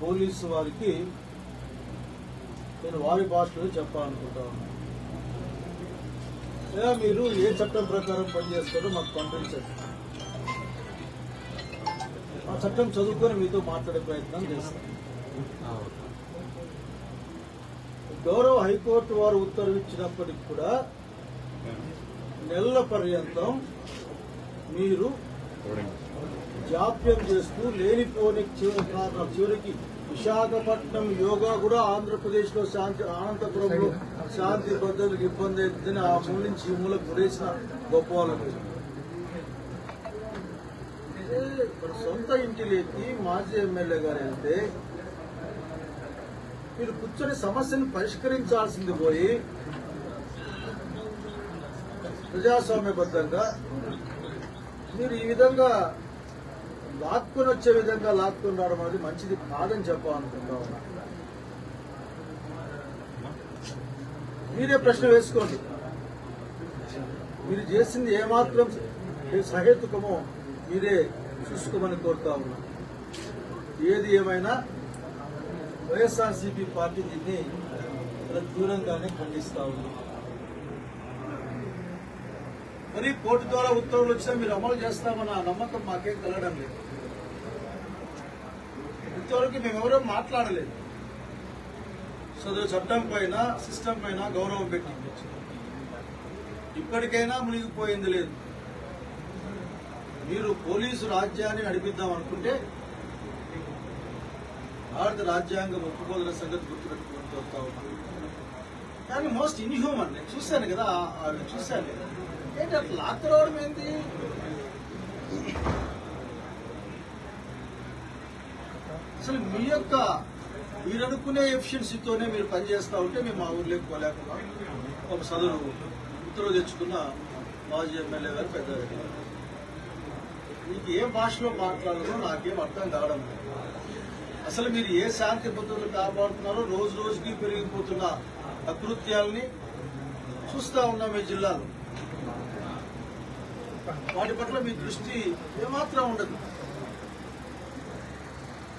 Police వారికి నేను వారి భాషలో చెప్పాలనుకుంటా లేదా మీరు ఏ చట్టం ప్రకారం పనిచేస్తారో మాకు పంపించండి ఆ చట్టం చదువుకొని మీతో మాట్లాడే ప్రయత్నం చేస్తాం. గౌరవ హైకోర్టు వారు ఉత్తర్వు ఇచ్చినప్పటికి కూడా నెలల పర్యంతం మీరు జాప్యం చేస్తూ లేనిపోని చివరి కారణం చివరికి విశాఖపట్నం యోగా కూడా ఆంధ్రప్రదేశ్లో శాంతి అనంతపురంలో శాంతి భద్రతలకు ఇబ్బంది అవుతుందని ఆ మూల నుంచి ఈ మూలకు పడేసిన గొప్ప వాళ్ళకి మన సొంత ఇంటిలోకి మాజీ ఎమ్మెల్యే గారు వెళ్తే మీరు కూర్చొని సమస్యను పరిష్కరించాల్సింది పోయి ప్రజాస్వామ్యబద్ధంగా మీరు ఈ విధంగా లాక్కుని వచ్చే విధంగా లాక్కుని రావడం అనేది మంచిది కాదని చెప్పాలనుకుంటా ఉన్నా. మీరే ప్రశ్న వేసుకోండి. మీరు చేసింది ఏమాత్రం సహేతుకమో మీరే చూసుకోమని కోరుతా ఉన్నా. ఏది ఏమైనా వైఎస్ఆర్సీపీ పార్టీ దీన్ని దూరంగానే ఖండిస్తా ఉన్నాం. మరి కోర్టు ద్వారా ఉత్తర్వులు వచ్చినా మీరు అమలు చేస్తామన్న నమ్మకం మాకేం కలగడం లేదు. ఇంతవరకు మేమెవరూ మాట్లాడలేదు. సదరు చట్టం పైన సిస్టమ్ పైన గౌరవం పెట్టి ఇప్పటికైనా మునిగిపోయింది లేదు. మీరు పోలీసు రాజ్యాన్ని నడిపిద్దాం అనుకుంటే భారత రాజ్యాంగం ఒప్పుకోదల సంగతి గుర్తుపెట్టుకుంటూ వస్తా ఉన్నాను కానీ మోస్ట్ ఇన్హ్యూమన్ నేను చూశాను కదా ఆ- చూశాను. కదా. ఏంటి అట్లా లాక్ రావడం ఏంటి? అసలు మీ యొక్క మీరు అనుకునే ఎఫిషియన్సీతోనే మీరు పనిచేస్తా ఉంటే మేము మా ఊర్లోకి పోలేకుండా ఒక సదరు ఉత్తర్వు తెచ్చుకున్న మాజీ ఎమ్మెల్యే గారు పెద్ద మీకు ఏ భాషలో మాట్లాడాలో నాకేం అర్థం కావడం లేదు. అసలు మీరు ఏ శాంతి భద్రతలు కాపాడుతున్నారో రోజు రోజుకి పెరిగిపోతున్న అకృత్యాలని చూస్తా ఉన్నాం ఈ జిల్లాలో. వాటి పట్ల మీ దృష్టి ఏమాత్రం ఉండదు.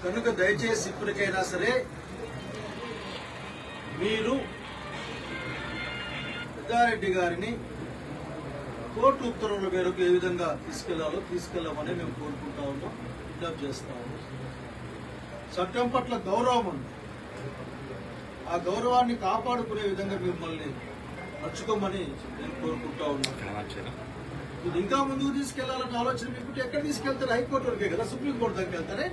కనుక దయచేసి ఇప్పటికైనా సరే మీరు పెద్దారెడ్డి గారిని కోర్టు ఉత్తర్వుల మేరకు ఏ విధంగా తీసుకెళ్ళాలో తీసుకెళ్ళామని మేము కోరుకుంటా ఉన్నాం విజ్ఞప్తి చేస్తా ఉన్నాం. చట్టం పట్ల గౌరవం ఉంది. ఆ గౌరవాన్ని కాపాడుకునే విధంగా మిమ్మల్ని మర్చుకోమని నేను కోరుకుంటా ఉన్నాను. ఇది ఇంకా ముందుకు తీసుకెళ్ళాలన్న ఆలోచన మీకు ఎక్కడ తీసుకెళ్తారు? హైకోర్టు వరకే కదా సుప్రీంకోర్టు దగ్గర వెళ్తారే